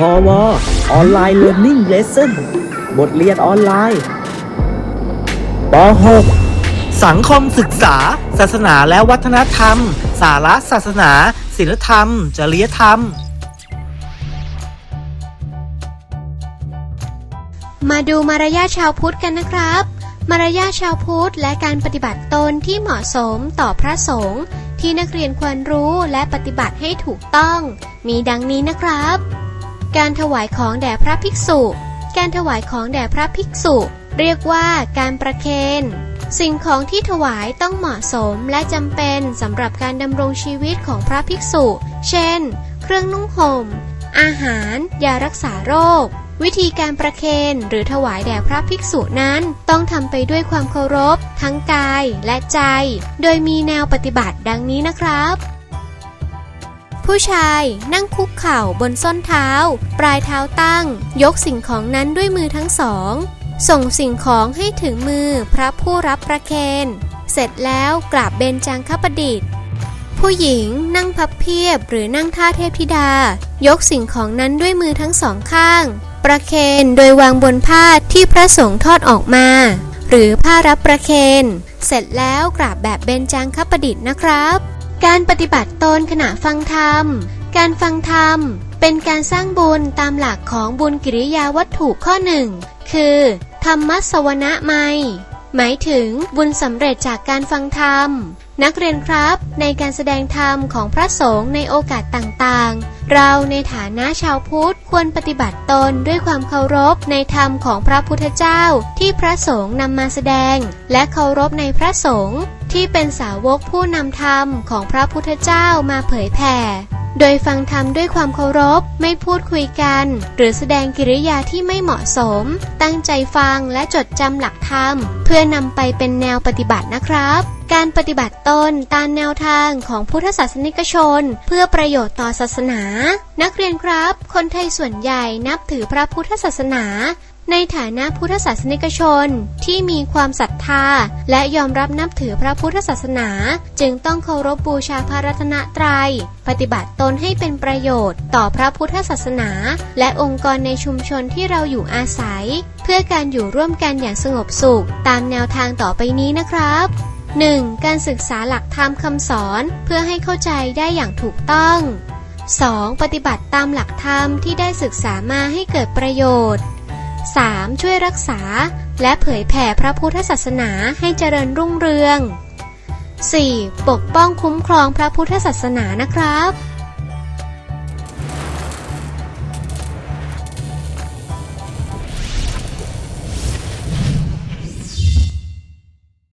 พอวออนไลน์เรียน i ิ g เลสเซ่นบทเรียนออนไลน์ป .6 สังคมศึกษา ศาสนาและวัฒนธรรม สาระศาสนา ศิลธรรม จริยธรรม มาดูมารยาทชาวพุทธกันนะครับ มารยาทชาวพุทธและการปฏิบัติตนที่เหมาะสมต่อพระสงฆ์ที่นักเรียนควรรู้และปฏิบัติให้ถูกต้อง มีดังนี้นะครับ การถวายของแด่พระภิกษุ การถวายของแด่พระภิกษุ เรียกว่าการประเคนสิ่งของที่ถวายต้องเหมาะสมและจำเป็นสำหรับการดำรงชีวิตของพระภิกษุ เช่น เครื่องนุ่งห่ม อาหาร ยารักษาโรค วิธีการประเคนหรือถวายแด่พระภิกษุนั้น ต้องทำไปด้วยความเคารพ ทั้งกายและใจ โดยมีแนวปฏิบัติดังนี้นะครับ ผู้ชายนั่งคุกเข่าบนส้นเท้า ปลายเท้าตั้ง ยกสิ่งของนั้นด้วยมือทั้งสอง ส่งสิ่งของให้ถึงมือพระผู้รับประเคนเสร็จแล้วกราบเบญจางคประดิษฐ์ ผู้หญิงนั่งพับเพียบหรือนั่งท่าเทพธิดา ยกสิ่งของนั้นด้วยมือทั้งสองข้าง ประเคนโดยวางบนผ้าที่พระสงฆ์ทอดออกมา หรือผ้ารับประเคนเสร็จแล้วกราบแบบเบญจางคประดิษฐ์นะครับ การปฏิบัติตนขณะฟังธรรม การฟังธรรม เป็นการสร้างบุญตามหลักของบุญกิริยาวัตถุข้อหนึ่ง คือ ธรรมสวนะไมยหมายถึงบุญสำเร็จจากการฟังธรรม นักเรียนครับในการแสดงธรรมของพระสงฆ์ในโอกาสต่างๆ เราในฐานะชาวพุทธควรปฏิบัติตนด้วยความเคารพในธรรมของพระพุทธเจ้าที่พระสงฆ์นำมาแสดง และเคารพในพระสงฆ์ ที่เป็นสาวกผู้นำธรรมของพระพุทธเจ้ามาเผยแผ่ โดยฟังธรรมด้วยความเคารพ ไม่พูดคุยกัน หรือแสดงกิริยาที่ไม่เหมาะสม ตั้งใจฟังและจดจำหลักธรรม เพื่อนำไปเป็นแนวปฏิบัตินะครับการปฏิบัติตนตามแนวทางของพุทธศาสนิกชน เพื่อประโยชน์ต่อศาสนา นักเรียนครับ คนไทยส่วนใหญ่นับถือพระพุทธศาสนา ในฐานะพุทธศาสนิกชนที่มีความศรัทธา และยอมรับนับถือพระพุทธศาสนา จึงต้องเคารพบูชาพระรัตนตรัย ปฏิบัติตนให้เป็นประโยชน์ ต่อพระพุทธศาสนา และองค์กรในชุมชนที่เราอยู่อาศัย เพื่อการอยู่ร่วมกันอย่างสงบสุข ตามแนวทางต่อไปนี้นะครับ 1. การศึกษาหลักธรรมคำสอนเพื่อให้เข้าใจได้อย่างถูกต้อง 2. ปฏิบัติตามหลักธรรมที่ได้ศึกษามาให้เกิดประโยชน์ 3. ช่วยรักษา และเผยแผ่พระพุทธศาสนาให้เจริญรุ่งเรือง 4. ปกป้องคุ้มครองพระพุทธศาสนานะครับ